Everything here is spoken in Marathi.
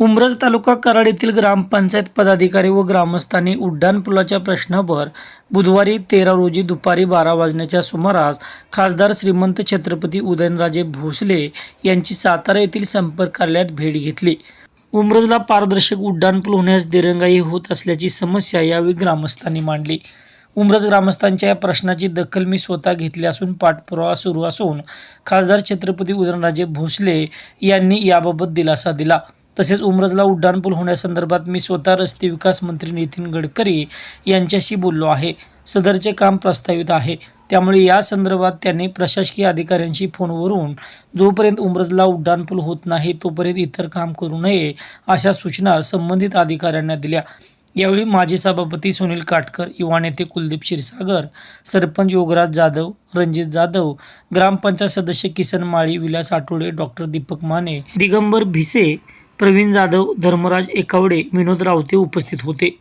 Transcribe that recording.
उमरज तालुका कराड येथील ग्रामपंचायत पदाधिकारी व ग्रामस्थांनी उड्डाणपुलाच्या प्रश्नावर बुधवारी तेरा रोजी दुपारी बारा वाजण्याच्या सुमारास खासदार श्रीमंत छत्रपती उदयनराजे भोसले यांची सातारा येथील संपर्क कार्यालयात भेट घेतली. उमरजला पारदर्शक उड्डाणपूल होण्यास दिरंगाई होत असल्याची समस्या यावेळी ग्रामस्थांनी मांडली. उमरज ग्रामस्थांच्या या प्रश्नाची दखल मी स्वतः घेतली असून पाठपुरावा सुरू असून खासदार छत्रपती उदयनराजे भोसले यांनी याबाबत दिलासा दिला. तसेच उमरजला उड्डाणपूल होण्यासंदर्भात मी स्वतः रस्ते विकास मंत्री नितीन गडकरी यांच्याशी बोललो आहे. सदरचे काम प्रस्तावित आहे. त्यामुळे या संदर्भात त्यांनी प्रशासकीय अधिकाऱ्यांशी फोनवरून जोपर्यंत उमरजला उड्डाणपूल होत नाही तोपर्यंत इतर काम करू नये अशा सूचना संबंधित अधिकाऱ्यांना दिल्या. यावेळी माजी सभापती सुनील काटकर युवा नेते कुलदीप क्षीरसागर सरपंच योगराज जाधव रणजित जाधव ग्रामपंचायत सदस्य किसन माळी विलास आठवडे डॉक्टर दीपक माने दिगंबर भिसे प्रवीण जाधव धर्मराज एकावडे विनोद रावते उपस्थित होते.